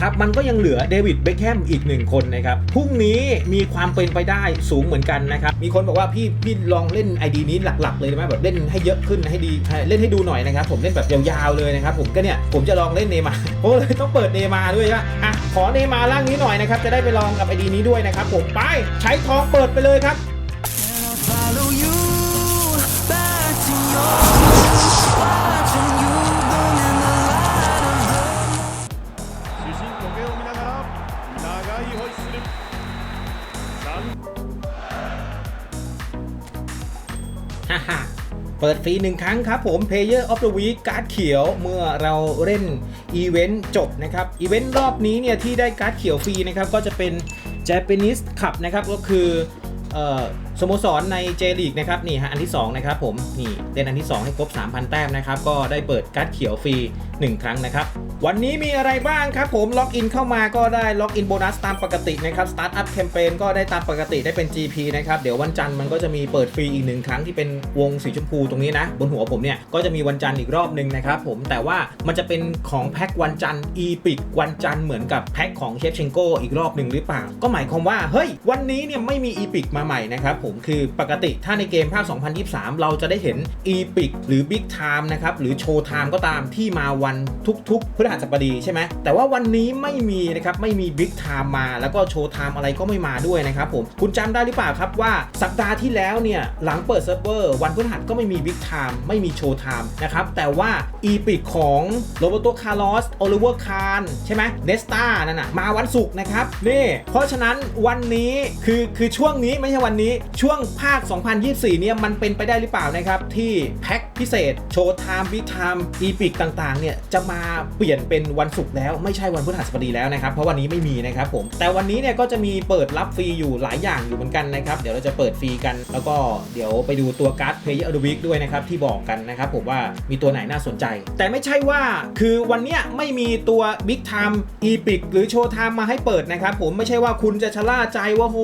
ครับมันก็ยังเหลือเดวิดเบคแฮมอีกหนึ่งคนนะครับพรุ่งนี้มีความเป็นไปได้สูงเหมือนกันนะครับมีคนบอกว่าพี่พี่ลองเล่น ID นี้หลักๆเลยได้ไหมแบบเล่นให้เยอะขึ้นให้ดีเล่นให้ดูหน่อยนะครับผมเล่นแบบยาวๆเลยนะครับผมก็เนี่ยผมจะลองเล่นเนมาโอ้เลยต้องเปิดเนมาด้วยว่าอะขอเนมาร่างนี้หน่อยนะครับจะได้ไปลองกับ ID นี้ด้วยนะครับผมไปใช้ทองเปิดไปเลยครับ follow you back to your ปิดฟรีหนึ่งครั้งครับผม Player of the Week การ์ดเขียวเมื่อเราเล่นอีเวนต์จบนะครับอีเวนต์รอบนี้เนี่ยที่ได้การ์ดเขียวฟรีนะครับก็จะเป็น Japanese Cup นะครับก็คือเอ่อ สโมสรในเจลีกนะครับนี่ฮะอันที่2นะครับผมนี่เล่นอันที่ 2 ให้ครบ 3,000 แต้มนะครับก็ได้เปิดการ์ดเขียวฟรี 1 ครั้งนะครับวันนี้มีอะไรบ้างครับผมล็อกอินเข้ามาก็ได้ล็อกอินโบนัสตามปกตินะครับสตาร์ทอัพแคมเปญก็ได้ตามปกติได้เป็น GP นะครับเดี๋ยววันจันทร์มันก็จะมีเปิดฟรีอีกหนึ่งครั้งที่เป็นวงสีชมพูตรงนี้นะบนหัวผมเนี่ยก็จะมีวันจันทร์อีกรอบหนึ่งนะครับผมแต่ว่ามันจะเป็นของแพ็ควันจันทร์อีพิกวันจันทร์เหมือนกับแพ็คของเชฟเชงโกอีกรอบหนึ่งหรือเปล่า ก็หมายความว่าเฮ้ยวันนี้เนี่ยไม่มีอีพิกมาใหม่นะครับผมคือปกติถ้าในเกมภาค 2023 เราจะได้เห็นอีพิกหรือบิ๊กไทม์นะครับ หรือโชว์ไทม์ก็ตามที่มาวันทุกๆพฤหัสบดีใช่ไหมแต่ว่าวันนี้ไม่มีนะครับ ไม่มีบิ๊กไทม์มาแล้วก็โชว์ไทม์อะไรก็ไม่มาด้วยนะครับผมคุณจำได้หรือเปล่าครับว่าสัปดาห์ที่แล้วเนี่ยหลังเปิดเซิร์ฟเวอร์วันพฤหัสก็ไม่มีบิ๊กไทม์ไม่มีโชว์ไทม์นะครับแต่ว่าอีพิกของโรเบโตคาร์ลอสโอลิเวอร์คาร์ใช่ไหมเนสตานั่นน่ะมาวันศุกร์นะครับนี่เพราะฉะนั้นวันนี้คือคือช่วงนี้ไม่ใช่วันนี้ช่วงภาค 2024 เนี่ยมันเป็นไปได้หรือเปล่านะครับ ที่แพ็คพิเศษ โชว์ไทม์บิ๊กไทม์อีพิกต่างๆ เนี่ย จะมาเปลี่ยนเป็นวันศุกร์แล้วไม่ใช่วันพฤหัสบดีแล้วนะครับ เพราะวันนี้ไม่มีนะครับผม แต่วันนี้เนี่ยก็จะมีเปิดรับฟรีอยู่หลายอย่างอยู่เหมือนกันนะครับ เดี๋ยวเราจะเปิดฟรีกัน แล้วก็เดี๋ยวไปดูตัวการ์ด Player of the Week ด้วยนะครับที่บอกกันนะครับผมว่ามีตัวไหนน่าสนใจ แต่ไม่ใช่ว่าคือวันเนี้ยไม่มีตัว Big Time Epic หรือ Show Time มาให้เปิดนะครับผมไม่ใช่ว่าคุณจะชะล่าใจว่าโห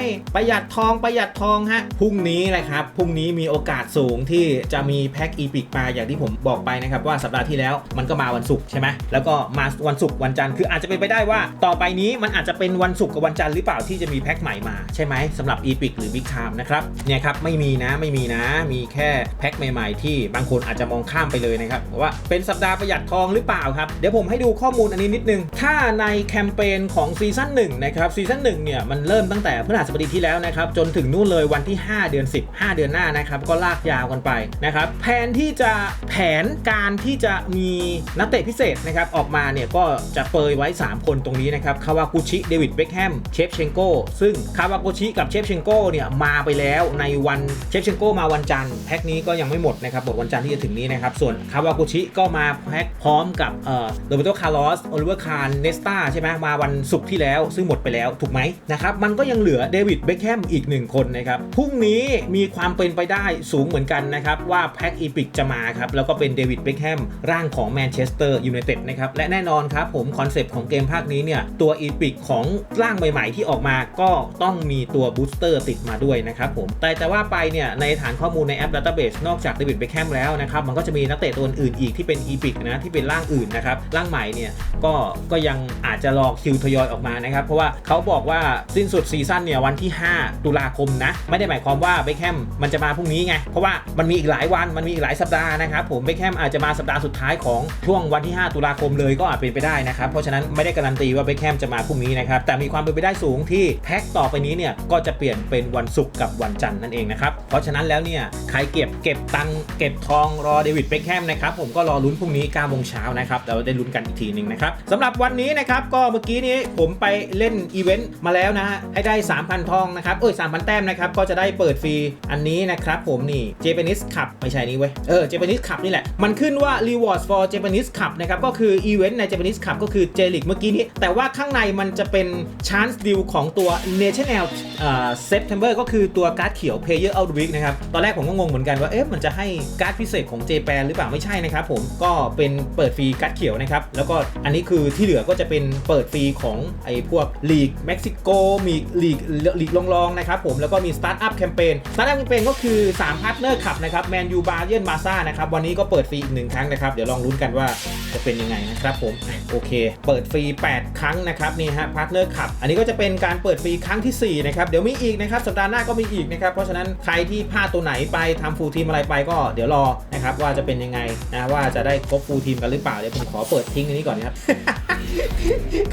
ยประหยัดทองประหยัดทองฮะพรุ่งนี้แหละครับพรุ่งนี้มีโอกาสสูงที่จะมีแพ็ค Epic มาอย่างที่ผมบอกไปนะครับว่าสัปดาห์ที่แล้วมันก็มาวันศุกร์ใช่ไหมแล้วก็มาวันศุกร์วันจันทร์คืออาจจะเป็นไปได้ว่าต่อไปนี้มันอาจจะเป็นวันศุกร์กับวันจันทร์หรือเปล่าที่จะมีแพ็คใหม่มาใช่ไหมสำหรับ Epic หรือ Big Time นะครับเนี่ยครับไม่มีนะไม่มีนะมีแค่แพ็คใหม่ ๆ ที่บางคนอาจจะมองข้ามไปเลยนะครับว่าเป็นสัปดาห์ประหยัดทองหรือเปล่าครับเดี๋ยวผมให้ดูข้อมูลอันนี้นิดนึงถ้าในแคมเปญของซีซั่น1นะครับซีซั่น1เนี่ยมันเริ่มตั้งแต่พฤหัสบดีที่แล้วนะครับจนถึงนูนเลยวันที่ 5 เดือน 10 5 เดือนหน้านะครับก็ลากยาวกันไปนะครับแผนที่จะแผนการที่จะมีนักเตะพิเศษนะครับออกมาเนี่ยก็จะเปยไว้ 3 คนตรงนี้นะครับคาวากุชิเดวิดเบคแฮมเชฟเชงโกซึ่งคาวากุชิกับเชฟเชงโกเนี่ยมาไปแล้วในวันเชฟเชงโกมาวันจันทร์แพ็คนี้ก็ยังไม่หมดนะครับหมดวันจันทร์ที่จะถึงนี้นะครับส่วนคาวากุชิก็มาแพ็คพร้อมกับเอ่อโรเบโตคาร์ลอสโอลิเวอร์คาร์เนสตาใช่ไหมมาวันศุกร์ที่แล้วซึ่งหมดไปแล้วถูกไหมนะครับมันก็ยังเหลือเดวิดเบคแฮมอีกหนึ่งคนนะครับพรุ่งนี้มีความเป็นไปได้สูงเหมือนกันนะครับ ว่าแพ็คอีพิกจะมาครับ แล้วก็เป็นเดวิดเบคแฮมร่างของแมนเชสเตอร์ยูไนเต็ดนะครับ และแน่นอนครับผมคอนเซปต์ของเกมภาคนี้เนี่ย ตัวอีพิกของร่างใหม่ๆ ที่ออกมาก็ต้องมีตัวบูสเตอร์ติดมาด้วยนะครับผมแต่แต่ว่าไปเนี่ยในฐานข้อมูลในแอป Database นอกจากเดวิดเบคแฮมแล้วนะครับมันก็จะมีนักเตะตัวอื่นอีกที่เป็นอีพิกนะที่เป็นร่างอื่นนะครับร่างใหม่เนี่ยก็ก็ยังอาจจะรอคิวทยอยออกมานะครับเพราะว่าเขาบอกว่าสิ้นสุดซีซั่นเนี่ยวันที่ 5 ตุลาคมนะ ไม่ได้หมายความว่าเบคแฮมมันจะมาพรุ่งนี้ไง เพราะว่ามันมีอีกหลายวันมันมีอีกหลายสัปดาห์นะครับผมเบคแฮมอาจจะมาสัปดาห์สุดท้ายของช่วงวันที่ 5 ตุลาคมเลยก็อาจเป็นไปได้นะครับ เพราะฉะนั้นไม่ได้การันตีว่าเบคแฮมจะมาพรุ่งนี้นะครับแต่มีความเป็นไปได้สูงที่แพ็คต่อไปนี้เนี่ยก็จะเปลี่ยนเป็นวันศุกร์กับวันจันทร์นั่นเองนะครับเพราะฉะนั้นแล้วเนี่ยใครเก็บเก็บตังเก็บทองรอเดวิดเบคแฮมนะครับผมก็รอลุ้นพรุ่งนี้9โมงเช้านะครับเราได้ลุ้นกันอีกทีหนึ่งนะครับสำหรับวันนี้นะครับก็เมื่อกี้นี้ผมไปเล่นอีเวนต์มาแล้วนะฮะให้ได้ 3,000 ทองนะครับเอ้ย3,000แต้มนะครับก็จะได้เปิดฟรีอันนี้นะครับผมนี่ Japanese Cup ไม่ใช่นี่เว้ยเออ Japanese Cup นี่แหละ มันขึ้นว่า Rewards for Japanese Cup นะครับก็คืออีเวนต์ใน Japanese Cup ก็คือ J League เมื่อกี้นี้ แต่ว่าข้างในมันจะเป็น Chance Deal ของตัว National เอ่อ September ก็คือตัวการ์ดเขียว Player of the Week นะครับตอนแรกผมก็งงเหมือนกันว่าเอ๊ะมันจะให้การ์ดพิเศษของ Japan หรือเปล่าไม่ใช่นะครับผมก็เป็นเปิดฟรีการ์ดเขียวนะครับแล้วก็อันนี้คือที่เหลือก็จะเป็นเปิดฟรีของไอ้พวกลีกเม็กซิโกมีลีกลีกรองๆนะครับผมแล้วแล้วก็มี Startup Campaign Startup Campaign ก็คือ3พาร์ทเนอร์ขับนะครับแมนยูบาเยนมาซ่านะครับวันนี้ก็เปิดฟรีอีกหนึ่งครั้งนะครับเดี๋ยวลองลุ้นกันว่าจะเป็นยังไงนะครับผมโอเค เปิดฟรี 8 ครั้งนะครับนี่ฮะพาร์ทเนอร์ขับ อันนี้ก็จะเป็นการเปิดฟรีครั้งทีสี่4นะครับเดี๋ยวมีอีกนะครับสัปดาห์หน้าก็มีอีกนะครับเพราะฉะนั้นใครที่พลาดตัวไหนไปทำฟูลทีมอะไรไปก็เดี๋ยวรอนะครับว่าจะเป็นยังไงนะว่าจะได้ครบฟูลทีมกันหรือเปล่าเดี๋ยวผมขอเปิดทิ้งอันนี้ก่อนนะครับ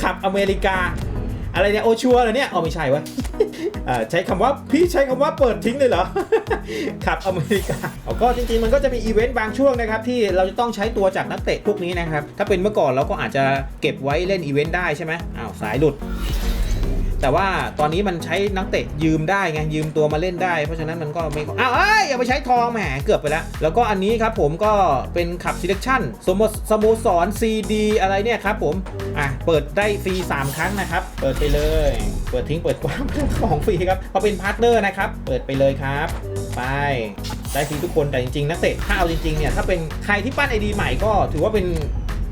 ขับอเมริกา อะไรเนี่ยโอชัวร์เหรอเนี่ยอ๋อไม่ใช่วะอ่าใช้คำว่าพี่ใช้คำว่าเปิดทิ้งเลยเหรอขับอเมริกาเอาก็จริงๆมันก็จะมีอีเวนต์บางช่วงนะครับที่เราจะต้องใช้ตัวจากนักเตะพวกนี้นะครับถ้าเป็นเมื่อก่อนเราก็อาจจะเก็บไว้เล่นอีเวนต์ได้ใช่ไหมอ้าวสายหลุด แต่ว่าตอนนี้มันใช้นักเตะยืมได้ไงยืมตัวมาเล่นได้ เพราะฉะนั้นมันก็ไม่อ้าวเอ้ยอย่าไปใช้ทองแหมเกือบไปแล้ว แล้วก็อันนี้ครับผมก็เป็นขับ selection สมสโมสร CD อะไรเนี่ยครับผมอะเปิดได้ฟรี 3 ครั้งนะครับ เปิดไปเลย เปิดทิ้งเปิดกว้างของฟรีครับเพราเป็นพาร์ทเนอร์นะครับ เปิดไปเลยครับ ไปได้ฟรีทุกคนแต่จริงๆนักเตะถ้าเอาจริงๆเนี่ยถ้าเป็นใครที่ปั้นไอดีใหม่ก็ถือว่าเป็น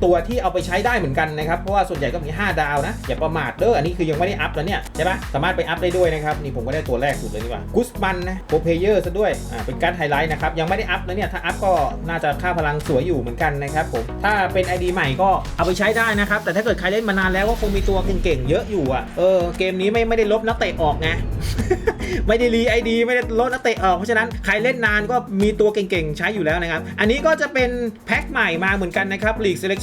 ตัวที่เอาไปใช้ได้เหมือนกันนะครับ เพราะว่าส่วนใหญ่ก็มี 5 ดาวนะ อย่าประมาทเด้ออันนี้คือยังไม่ได้อัพแล้วเนี่ย ใช่ปะสามารถไปอัพได้ด้วยนะครับ นี่ผมก็ได้ตัวแรกสุดเลยนี่ว่ากุสมันนะโปรเพเยอร์ซะด้วยอ่าเป็นการไฮไลท์นะครับ ยังไม่ได้อัพแล้วเนี่ย ถ้าอัพก็น่าจะค่าพลังสวยอยู่เหมือนกันนะครับผมถ้าเป็น ID ใหม่ก็เอาไปใช้ได้นะครับแต่ถ้าเกิดใครเล่นมานานแล้วก็คงมีตัวเก่งๆเยอะอยู่อะเออเกมนี้ไม่ไม่ได้ลบนักเตะออกไงไม่ได้รีไอดีไม่ได้ลดนักเตะออกเพราะฉะนั้นใครเล่นนานก็มีตัวเก่งๆใช้อยู่แล้วนะครับอันนี้ก็จะเป็นแพ็คใหม่มาเหมือนกันนะครับ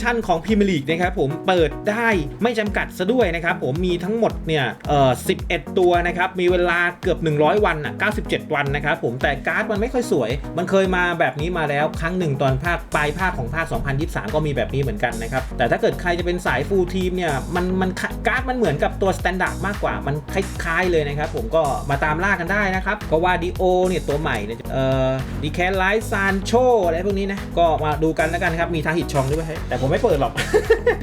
League Selection ของ Premier League นะครับผมเปิดได้ไม่จำกัดซะด้วยนะครับผมมีทั้งหมดเนี่ยเอ่อ11 ตัวนะครับมีเวลาเกือบ 100 วันอะ97 วันนะครับผมแต่การ์ดมันไม่ค่อยสวย มันเคยมาแบบนี้มาแล้วครั้งหนึ่งตอนภาคปลายภาคของภาค 2023 ก็มีแบบนี้เหมือนกันนะครับแต่ถ้าเกิดใครจะเป็นสายฟูลทีมเนี่ยมันมันการ์ดมันเหมือนกับตัวสแตนดาร์ดมากกว่ามันคล้ายๆเลยนะครับผมก็มาตามล่ากันได้นะครับก็ว่าดิโอเนี่ยตัวใหม่เนี่ยเอ่อดีแคนไลท์ซานโชอะไรพวกนี้นะก็มาดูกันแล้วกันครับมีทาหิตชองด้วยไหมแต่ผมไม่เปิดหรอก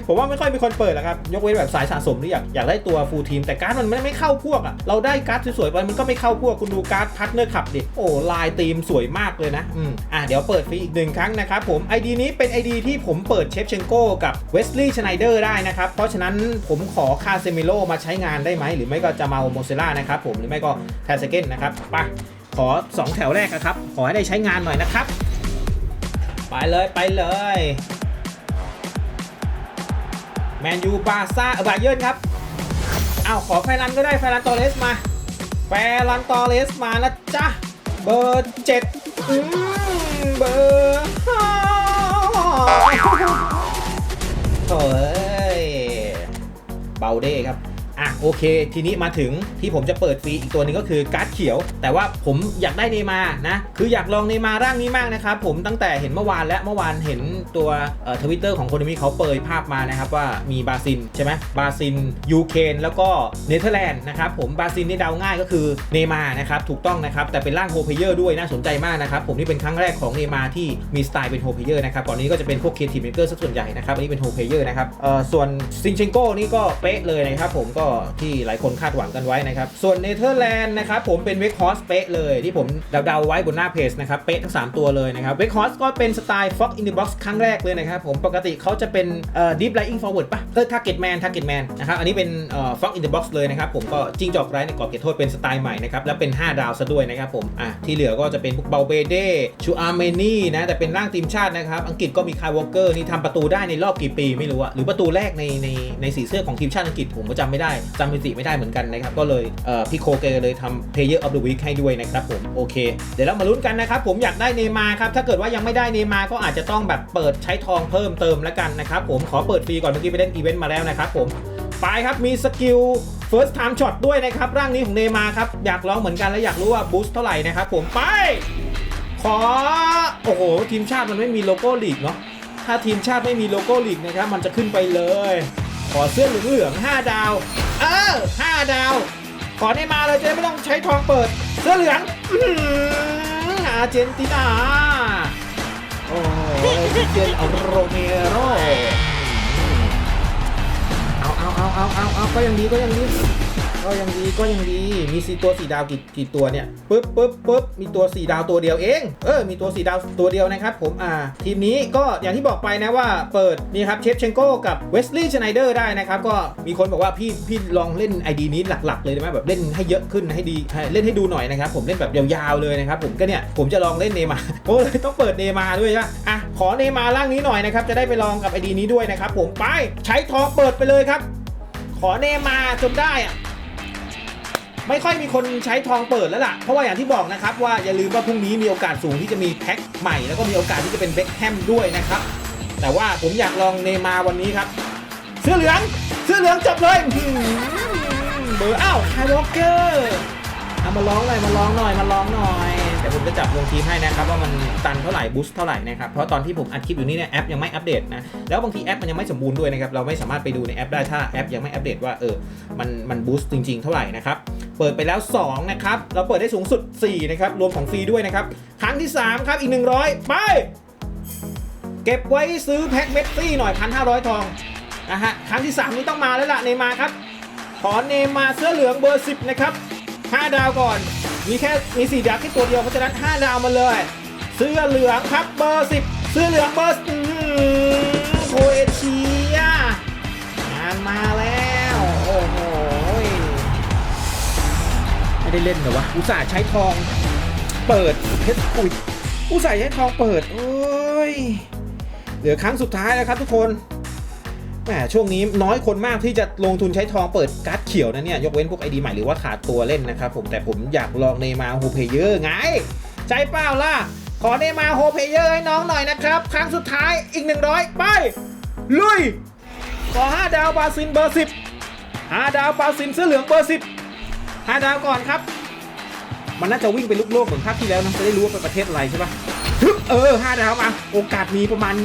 ผมว่าไม่ค่อยมีคนเปิดหรอกครับ ยกเว้นแบบสายสะสมที่อยากอยากได้ตัวฟูลทีมแต่การ์ดมันไม่ไม่เข้าพวกอะเราได้การ์ดสวยๆไปมันก็ไม่เข้าพวกคุณดูการ์ดพาร์ทเนอร์ขับดิ โอ้ลายธีมสวยมากเลยนะ อืมอะเดี๋ยวเปิดฟรีอีกหนึ่งครั้งนะครับผม ID นี้เป็น ID ที่ผมเปิดเชฟเชนโก้กับเวสลีย์ชไนเดอร์ได้นะครับ เพราะฉะนั้นผมขอคาเซมิโลมาใช้งานได้ไหมหรือไม่ก็จะมาโมเซล่านะครับผมหรือไม่ก็แทสเกนนะครับไปขอ 2 แถวแรกนะครับ ขอให้ได้ใช้งานหน่อยนะครับ ไปเลยไปเลย แมนยูบาซ่าบาเยิร์นครับเอ้าขอไฟรันก็ได้ไฟรันตอเรสมาแฟรันตอเรสมานะจ๊ะ เบอร์เจ็ดเบอร์ห้าโถ่เอ้ยเบาเด้ครับ โอเค ทีนี้มาถึงที่ผมจะเปิดฟรีอีกตัวหนึงก็คือการ์ดเขียว แต่ว่าผมอยากได้เนย์มานะ คืออยากลองเนย์มาร่างนี้มากนะครับผมตั้งแต่เห็นเมื่อวานและเมื่อวานเห็นตัวทวิตเตอร์ของโคนมิเขาเปิดภาพมานะครับว่ามีบราซิลใช่ไหมบราซิลยูเครนแล้วก็เนเธอร์แลนด์นะครับผมบราซิลนี่เดาง่ายก็คือเนย์มานะครับถูกต้องนะครับแต่เป็นร่างโฮเพเยอร์ด้วยน่าสนใจมากนะครับผมนี่เป็นครั้งแรกของเนย์มาที่มีสไตล์เป็นโฮเพเยอร์นะครับก่อนนี้ก็จะเป็นพวกเคทีเมเกอร์ส่วนใหญ่นะครับอันนี้เป็นโฮเพเยอร์นะครับเอ่อส่วนซินเชนโกนี่ก็เป๊ะเลยนะครับผมก็ที่หลายคนคาดหวังกันไว้นะครับ ส่วนเนเธอร์แลนด์นะครับผมเป็นเวกฮอสเป๊ะเลยที่ผมเดาๆไว้บนหน้าเพจนะครับเป๊ะทั้ง 3 ตัวเลยนะครับเวกฮอสก็เป็นสไตล์ Fox in the Box ครั้งแรกเลยนะครับผมปกติเขาจะเป็นเอ่อ Deep Lying Forward ปะเออ Target Man Target Man นะครับอันนี้เป็นเอ่อ Fox in the Box เลยนะครับผมก็จิ้งจอกไร้ในกรอบเขตโทษเป็นสไตล์ใหม่นะครับแล้วเป็น 5 ดาวซะด้วยนะครับผมอะที่เหลือก็จะเป็นพวกเบลเบเดชูอาร์เมนีนะแต่เป็นร่างทีมชาตินะครับอังกฤษก็มีคายวอลเกอร์นี่ทำประตูได้ในรอบกี่ปีไม่รู้อะหรือประตูแรกในในในสีเสื้อของทีมชาติอังกฤษผมก็จำไม่ได้จำเป็นสีไม่ได้เหมือนกันนะครับ ก็เลยเพี่โคเกเลยทำ Player of the Week ให้ด้วยนะครับผมโอเค เดี๋ยวเรามาลุ้นกันนะครับผมอยากได้เนมาครับถ้าเกิดว่ายังไม่ได้เนมาก็อาจจะต้องแบบเปิดใช้ทองเพิ่มเติมแล้วกันนะครับผมขอเปิดฟรีก่อนเมื่อกี้ไปเล่นอีเวนต์มาแล้วนะครับผมไปครับมีสกิล First Time Shot ด้วยนะครับ ร่างนี้ของเนมาครับ อยากลองเหมือนกันและอยากรู้ว่าบูสต์เท่าไหร่นะครับผมไป ขอ โอ้โห ทีมชาติมันไม่มีโลโก้ลีกเนาะถ้าทีมชาติไม่มีโลโก้ลีกนะครับ มันจะขึ้นไปเลย ขอเสื้อเหลืองๆ5ดาว เออ5ดาว ขอได้มาเลยจะไม่ต้องใช้ทองเปิด เสื้อเหลืองอาเจนตินาโอ้เจนเอาโรเมโรเอาเอาเอาเอาเอาเอาก็ยังดีก็ยังดี ก็ยังดีก็ยังดีมีสีตัวสีดาวกี่กี่ตัวเนี่ยปึ๊บปึ๊บปึ๊บมีตัวสีดาวตัวเดียวเองเออมีตัวสีดาวตัวเดียวนะครับผมอ่าทีมนี้ก็อย่างที่บอกไปนะว่าเปิดนี่ครับเชฟเชนโก้กับเวสลีย์ชไนเดอร์ได้นะครับก็มีคนบอกว่าพี่พี่ลองเล่น ID นี้หลัก ๆ เลยได้ไหมแบบเล่นให้เยอะขึ้นให้ดีเล่นให้ดูหน่อยนะครับผมเล่นแบบยาวๆเลยนะครับผมก็เนี่ยผมจะลองเล่นเนมาโอ้เลยต้องเปิดเนมาด้วยใช่ปะอะขอเนมาร่างนี้หน่อยนะครับจะได้ไปลองกับ ID นี้ด้วยนะครับผมไปใช้ทองเปิดไปเลยครับ ขอเนมาจนได้อะ ไม่ค่อยมีคนใช้ทองเปิดแล้วล่ะ เพราะว่าอย่างที่บอกนะครับว่าอย่าลืมว่าพรุ่งนี้มีโอกาสสูงที่จะมีแพ็คใหม่ แล้วก็มีโอกาสที่จะเป็นเบ็คแฮมด้วยนะครับ แต่ว่าผมอยากลองเนมาวันนี้ครับ เสื้อเหลือง เสื้อเหลืองจบเลยเบอร์อ้าวไฮวอลเกอร์เอามาลองหน่อยมาลองหน่อยมาลองหน่อยเดี๋ยวผมจะจับลงทีมให้นะครับว่ามันตันเท่าไหร่บูสต์เท่าไหร่นะครับเพราะตอนที่ผมอัดคลิปอยู่นี่เนี่ยแอปยังไม่อัปเดตนะแล้วบางทีแอปมันยังไม่สมบูรณ์ด้วยนะครับเราไม่สามารถไปดูในแอปได้ถ้าแอปยังไม่อัปเดตว่าเออมันมันบูสต์จริงๆเท่าไหร่นะครับ เปิดไปแล้ว 2 นะครับ เราเปิดได้สูงสุด 4 นะครับ รวมของฟรีด้วยนะครับ ครั้งที่ 3 ครับ อีก 100 ไป เก็บไว้ซื้อแพ็คเมสซี่หน่อย 1,500 ทองนะฮะครั้งที่ 3 นี้ต้องมาแล้วล่ะเนมาครับ ขอเนมาเสื้อเหลืองเบอร์ 10 นะครับ 5 ดาวก่อน มีแค่มี4ดาวแค่ตัวเดียวเพราะฉะนั้น 5 ดาวมาเลย เสื้อเหลืองครับเบอร์ 10 เสื้อเหลืองเบอร์โคเอเชียงานมาแล้ว ไม่ได้เล่นเหรอวะอุตส่าห์ใช้ทอง เปิดเพชรอุยอุตส่าห์ใช้ทองเปิด โอ้ยเหลือครั้งสุดท้ายแล้วครับทุกคนแหมช่วงนี้น้อยคนมากที่จะลงทุนใช้ทองเปิดการ์ดเขียวนะเนี่ย ยกเว้นพวกไอดีใหม่หรือว่าขาดตัวเล่นนะครับผมแต่ผมอยากลองเนมาโฮเพเยอร์ไง ใจเปล่าล่ะ ขอเนมาโฮเพเยอร์ให้น้องหน่อยนะครับ ครั้งสุดท้ายอีก 100 ไป ลุย ขอ 5 ดาวบาซินเบอร์ 10 5 ดาวบาซินเสื้อเหลืองเบอร์ 10 5ดาวก่อนครับ มันน่าจะวิ่งไปลุกโลกเหมือนภาคที่แล้วนะจะได้รู้ว่าเป็นประเทศอะไรใช่ปะฮึบเออ5ดาวมาโอกาสมีประมาณ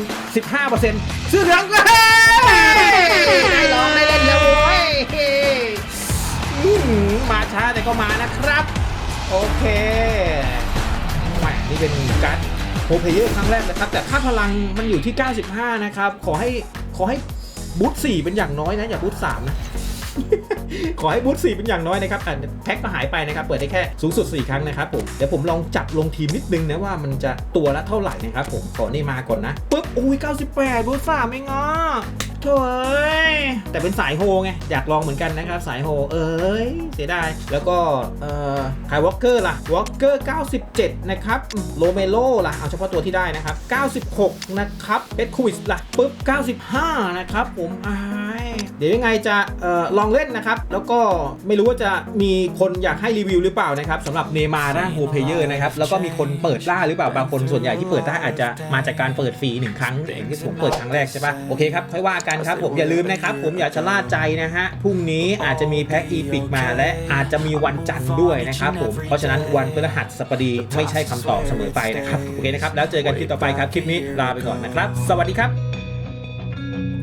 15%เสื้อเหลืองก็เฮ้ยได้ลองได้เล่นแล้วโว้ยมาช้าแต่ก็มานะครับ โอเคแหมนี่เป็นการโฮเพเยอร์ครั้งแรกนะครับ แต่ค่าพลังมันอยู่ที่ 95 นะครับ ขอให้ขอให้บูท4เป็นอย่างน้อยนะ อย่าบูท3นะ ขอให้บูท4เป็นอย่างน้อยนะครับอะแพ็คก็หายไปนะครับ เปิดได้แค่สูงสุด 4 ครั้งนะครับผม เดี๋ยวผมลองจับลงทีมนิดนึงนะว่ามันจะตัวละเท่าไหร่นะครับผม ขอนี่มาก่อนนะปึ๊บอุ้ย98บูท3เองอะโถ่เอ้ยแต่เป็นสายโฮไง อยากลองเหมือนกันนะครับ สายโฮ เอ้ย เสียดาย แล้วก็เอ่อคายวอลเกอร์ล่ะวอลเกอร์ 97 นะครับโรเมโลล่ะ เอาเฉพาะตัวที่ได้นะครับ 96 นะครับเบสควิสล่ะปึ๊บ 95 นะครับผมอ้า เดี๋ยวยังไงจะออลองเล่นนะครับ แล้วก็ไม่รู้ว่าจะมีคนอยากให้รีวิวหรือเปล่านะครับสำหรับเนมาร่าโฮเพเยอร์นะครับ แล้วก็มีคนเปิดได้หรือเปล่า บางคนส่วนใหญ่ที่เปิดได้อาจจะมาจากการเปิดฟรีหนึ่งครั้งอย่างที่ผมเปิดครั้งแรกใช่ปะโอเคครับ ค่อยว่ากันครับ ผมอย่าลืมนะครับ ผมอย่าชะล่าใจนะฮะ พรุ่งนี้อาจจะมีแพ็คอีพิกมาและอาจจะมีวันจันทร์ด้วยนะครับผม เพราะฉะนั้นวันพฤหัสบดีไม่ใช่คำตอบเสมอไปนะครับ โอเคนะครับ แล้วเจอกันคลิปต่อไปครับ คลิปนี้ลาไปก่อนนะครับ สวัสดีครับ